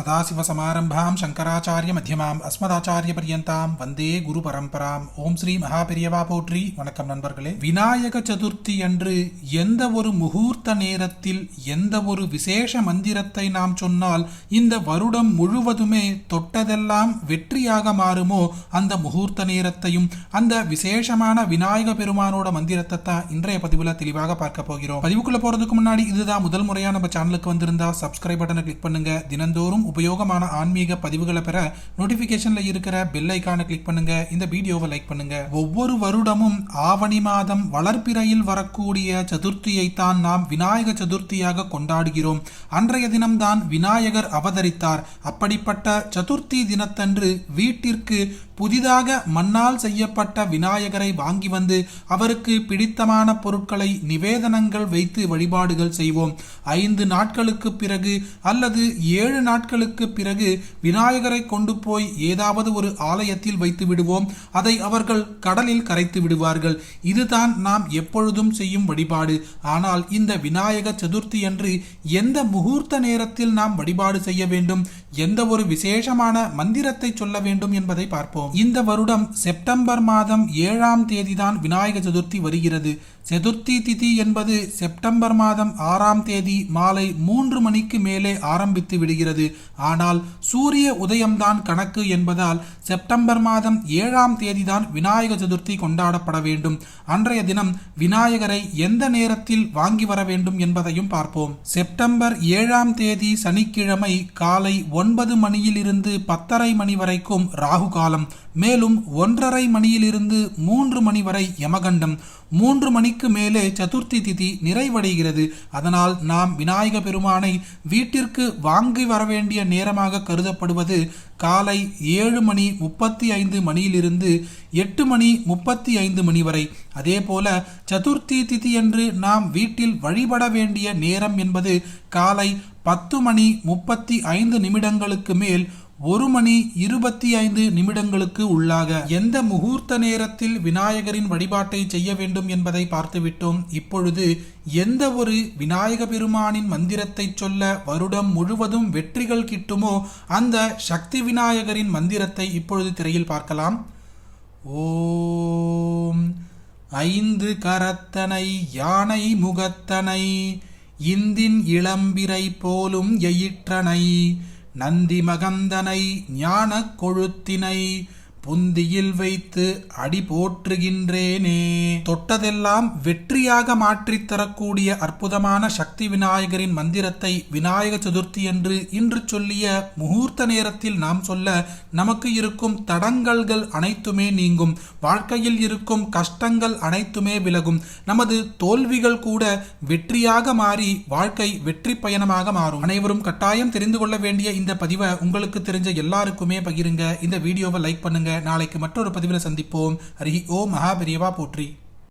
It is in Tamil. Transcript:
சதாசிவசமாரம்பாம் சங்கராச்சாரிய மத்தியமாம் அஸ்மதாச்சாரிய பரியந்தாம் வந்தே குரு பரம்பராம் ஓம் ஸ்ரீ மகாபெரியவா போற்றி வணக்கம் நண்பர்களே. விநாயக சதுர்த்தி அன்று எந்த ஒரு முகூர்த்த நேரத்தில் எந்த ஒரு விசேஷ மந்திரத்தை நாம் சொன்னால் இந்த வருடம் முழுவதுமே தொட்டதெல்லாம் வெற்றியாக மாறுமோ அந்த முகூர்த்த நேரத்தையும் அந்த விசேஷமான விநாயக பெருமானோட மந்திரத்தை தான் இன்றைய பதிவுல தெளிவாக பார்க்க போகிறோம். பதிவுக்குள்ள போறதுக்கு முன்னாடி இதுதான் முதல் முறையா நம்ம சேனலுக்கு வந்திருந்தா சப்ஸ்கிரைப் பட்டனை கிளிக் பண்ணுங்க. தினந்தோறும் உபயோகமான ஆன்மீக பதிவுகளை பெற நோட்டிபிகேஷன்ல இருக்கிற பெல் ஐக்கானை கிளிக் பண்ணுங்க. இந்த வீடியோவை லைக் பண்ணுங்க. ஒவ்வொரு வருடமும் ஆவணி மாதம் வளர்ப்பிறையில் வரக்கூடிய சதுர்த்தியை தான் நாம் விநாயக சதுர்த்தியாக கொண்டாடுகிறோம். அன்றைய தினம்தான் விநாயகர் அவதரித்தார். அப்படிப்பட்ட சதுர்த்தி தினத்தன்று வீட்டிற்கு புதிதாக மண்ணால் செய்யப்பட்ட விநாயகரை வாங்கி வந்து அவருக்கு பிடித்தமான பொருட்களை நிவேதனங்கள் வைத்து வழிபாடுகள் செய்வோம். ஐந்து நாட்களுக்கு பிறகு அல்லது ஏழு நாட்கள் நாட்களுக்கு பிறகு விநாயகரை கொண்டு போய் ஏதாவது ஒரு ஆலயத்தில் வைத்து விடுவோம் அதை அவர்கள் கடலில் கரைத்து விடுவார்கள். இதுதான் நாம் எப்பொழுதும் செய்யும் வழிபாடு. ஆனால் இந்த விநாயக சதுர்த்தி அன்று எந்த முகூர்த்த நேரத்தில் நாம் வழிபாடு செய்ய வேண்டும்? எந்த ஒரு விசேஷமான மந்திரத்தை சொல்ல வேண்டும் என்பதை பார்ப்போம். இந்த வருடம் செப்டம்பர் மாதம் ஏழாம் தேதிதான் விநாயக சதுர்த்தி வருகிறது. சதுர்த்தி திதி என்பது செப்டம்பர் மாதம் ஆறாம் தேதி மாலை மூன்று மணிக்கு மேலே ஆரம்பித்து விடுகிறது. ஆனால் சூரிய உதயம்தான் கணக்கு என்பதால் செப்டம்பர் மாதம் ஏழாம் தேதிதான் விநாயக சதுர்த்தி கொண்டாடப்பட வேண்டும். அன்றைய தினம் விநாயகரை எந்த நேரத்தில் வாங்கி வர வேண்டும் என்பதையும் பார்ப்போம். செப்டம்பர் ஏழாம் தேதி சனிக்கிழமை காலை ஒன்பது மணியிலிருந்து பத்தரை மணி வரைக்கும் ராகு காலம் மேலும் ஒன்றரை மணியிலிருந்து மூன்று மணி வரை யமகண்டம். மூன்று மணிக்கு மேலே சதுர்த்தி திதி நிறைவடைகிறது. அதனால் நாம் விநாயக பெருமானை வீட்டிற்கு வாங்கி வர வேண்டிய நேரமாக கருதப்படுவது காலை ஏழு மணி முப்பத்தி ஐந்து மணியிலிருந்து எட்டு மணி முப்பத்தி ஐந்து மணி வரை. அதேபோல சதுர்த்தி திதியன்று நாம் வீட்டில் வழிபட வேண்டிய நேரம் என்பது காலை பத்து மணி முப்பத்தி ஐந்து நிமிடங்களுக்கு மேல் ஒரு மணி இருபத்தி ஐந்து நிமிடங்களுக்கு உள்ளாக எந்த முகூர்த்த நேரத்தில் விநாயகரின் வழிபாட்டை செய்ய வேண்டும் என்பதை பார்த்துவிட்டோம். இப்பொழுது எந்த ஒரு விநாயக பெருமானின் மந்திரத்தை சொல்ல வருடம் முழுவதும் வெற்றிகள் கிட்டுமோ அந்த சக்தி விநாயகரின் மந்திரத்தை இப்பொழுது திரையில் பார்க்கலாம். ஓம் ஐந்து கரத்தனை யானை முகத்தனை இந்தின் இளம்பிரை போலும் எயிற்றனை நந்தி மகந்தனை ஞான கொழுத்தினை புந்தியில் வைத்து அடி போற்றுகின்றேனே. தொட்டதெல்லாம் வெற்றியாக மாற்றித் தரக்கூடிய அற்புதமான சக்தி விநாயகரின் மந்திரத்தை விநாயக சதுர்த்தி என்று இன்று சொல்லிய முகூர்த்த நேரத்தில் நாம் சொல்ல நமக்கு இருக்கும் தடங்கல்கள் அனைத்துமே நீங்கும். வாழ்க்கையில் இருக்கும் கஷ்டங்கள் அனைத்துமே விலகும். நமது தோல்விகள் கூட வெற்றியாக மாறி வாழ்க்கை வெற்றி பயணமாக மாறும். அனைவரும் கட்டாயம் தெரிந்து கொள்ள வேண்டிய இந்த பதிவை உங்களுக்கு தெரிஞ்ச எல்லாருக்குமே பகிருங்க. இந்த வீடியோவை லைக் பண்ணுங்க. நாளைக்கு மற்றொரு பதிவில் சந்திப்போம். ஹரி ஓ மகாபெரியவா போற்றி.